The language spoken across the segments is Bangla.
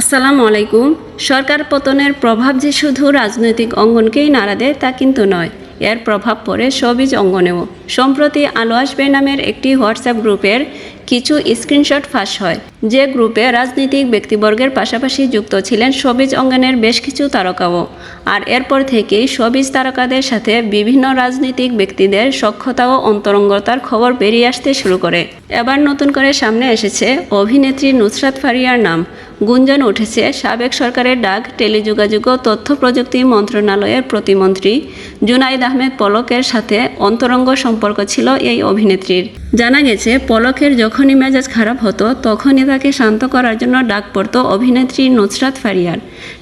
আসসালামু আলাইকুম। সরকার পতনের প্রভাব যে শুধু রাজনৈতিক অঙ্গনকেই নাড়া দেয় তা কিন্তু নয়, এর প্রভাব পড়ে সবিজ অঙ্গনেও। সম্প্রতি আলো আসবে নামের একটি হোয়াটসঅ্যাপ গ্রুপের কিছু স্ক্রিনশট ফাঁস হয়। যে গ্রুপে রাজনৈতিক ব্যক্তিবর্গের পাশাপাশি যুক্ত ছিলেন সবিজ অঙ্গনের বেশ কিছু তারকাও। আর এরপর থেকেই সবিজ তারকাদের সাথে বিভিন্ন রাজনৈতিক ব্যক্তিদের সক্ষতা ও অন্তরঙ্গতার খবর বেরিয়ে আসতে শুরু করে। এবার নতুন করে সামনে এসেছে অভিনেত্রী নুসরাত ফারিয়ার নাম। গুঞ্জন উঠেছে সাবেক সরকারের ডাক, টেলিযোগাযোগ ও তথ্য প্রযুক্তি মন্ত্রণালয়ের প্রতিমন্ত্রী জুনাইদ আহমেদ পলকের সাথে অন্তরঙ্গ সম্পর্ক ছিল এই অভিনেত্রীর। জানা গেছে, পলকের যখনই মেজাজ খারাপ হতো, তখনই তাকে শান্ত করার জন্য ডাক পড়তো অভিনেত্রী নুসরাত ফারিয়ার।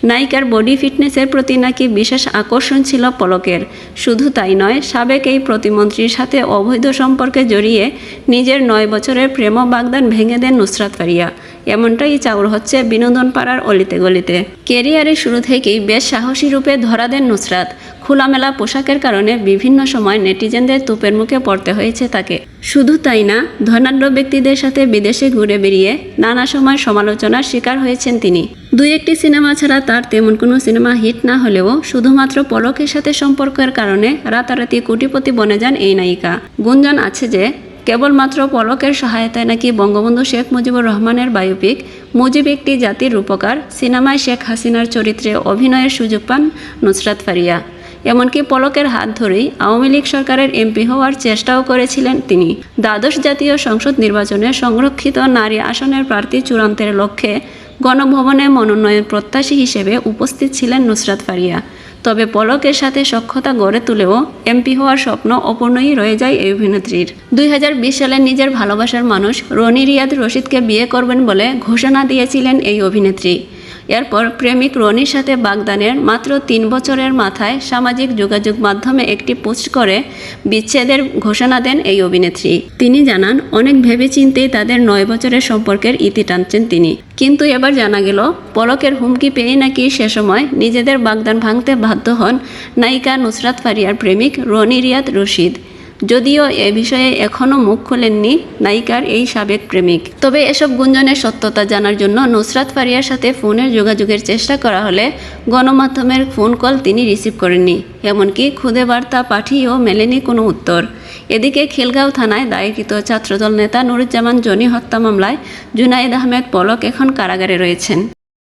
নায়িকার বডি ফিটনেসের প্রতি নাকি বিশেষ আকর্ষণ ছিল পলকের। শুধু তাই নয়, সাবেক এই প্রতিমন্ত্রীর সাথে অবৈধ সম্পর্কে জড়িয়ে নিজের নয় বছরের প্রেম বাগদান ভেঙে দেন নুসরাত ফারিয়া। এমনটাই চাউর হচ্ছে বিনোদন পাড়ার অলিতে গলিতে। কেরিয়ারের শুরু থেকেই বেশ সাহসী রূপে ধরা দেন নুসরাত। খোলামেলা পোশাকের কারণে বিভিন্ন সময় নেটিজেনদের তোপের মুখে পড়তে হয়েছে তাকে। শুধু তাই না, ধনাঢ্য ব্যক্তিদের সাথে বিদেশে ঘুরে বেরিয়ে নানা সময় সমালোচনার শিকার হয়েছেন তিনি। দুই একটি সিনেমা ছাড়া তার তেমন কোনো সিনেমা হিট না হলেও শুধুমাত্র পলকের সাথে সম্পর্কের কারণে রাতারাতি কোটিপতি বনে যান এই নায়িকা। গুঞ্জন আছে যে, কেবলমাত্র পলকের সহায়তায় নাকি বঙ্গবন্ধু শেখ মুজিবুর রহমানের বায়োপিক, মুজিব একটি জাতির রূপকার, সিনেমায় শেখ হাসিনার চরিত্রে অভিনয়ের সুযোগ পান নুসরাত ফারিয়া। এমনকি পলকের হাত ধরেই আওয়ামী লীগ সরকারের এমপি হওয়ার চেষ্টাও করেছিলেন তিনি। দ্বাদশ জাতীয় সংসদ নির্বাচনে সংরক্ষিত নারী আসনের প্রার্থী চূড়ান্তের লক্ষ্যে গণভবনে মনোনয়ন প্রত্যাশী হিসেবে উপস্থিত ছিলেন নুসরাত ফারিয়া। তবে পলকের সাথে সক্ষতা গড়ে তুলেও এমপি হওয়ার স্বপ্ন অপূর্ণই রয়ে যায় এই অভিনেত্রীর। দুই হাজার বিশ সালে নিজের ভালোবাসার মানুষ রনি রিয়াদ রশিদকে বিয়ে করবেন বলে ঘোষণা দিয়েছিলেন এই অভিনেত্রী। এরপর প্রেমিক রনির সাথে বাগদানের মাত্র তিন বছরের মাথায় সামাজিক যোগাযোগ মাধ্যমে একটি পোস্ট করে বিচ্ছেদের ঘোষণা দেন এই অভিনেত্রী। তিনি জানান, অনেক ভেবেচিন্তেই তাদের নয় বছরের সম্পর্কের ইতি টানছেন তিনি। কিন্তু এবার জানা গেল, পলকের হুমকি পেয়ে নাকি সে সময় নিজেদের বাগদান ভাঙতে বাধ্য হন নায়িকা নুসরাত ফারিয়ার প্রেমিক রনি রিয়াদ রশিদ। যদিও এ বিষয়ে এখনও মুখ খোলেননি নায়িকার এই সাবেক প্রেমিক। তবে এসব গুঞ্জনের সত্যতা জানার জন্য নুসরাত ফারিয়ার সাথে ফোনের যোগাযোগের চেষ্টা করা হলে গণমাধ্যমের ফোন কল তিনি রিসিভ করেননি, এমনকি খুদে বার্তা পাঠিয়েও মেলেনি কোনো উত্তর। এদিকে খিলগাঁও থানায় দায়েরকৃত ছাত্রদল নেতা নুরুজ্জামান জনি হত্যা মামলায় জুনাইদ আহমেদ পলক এখন কারাগারে রয়েছেন।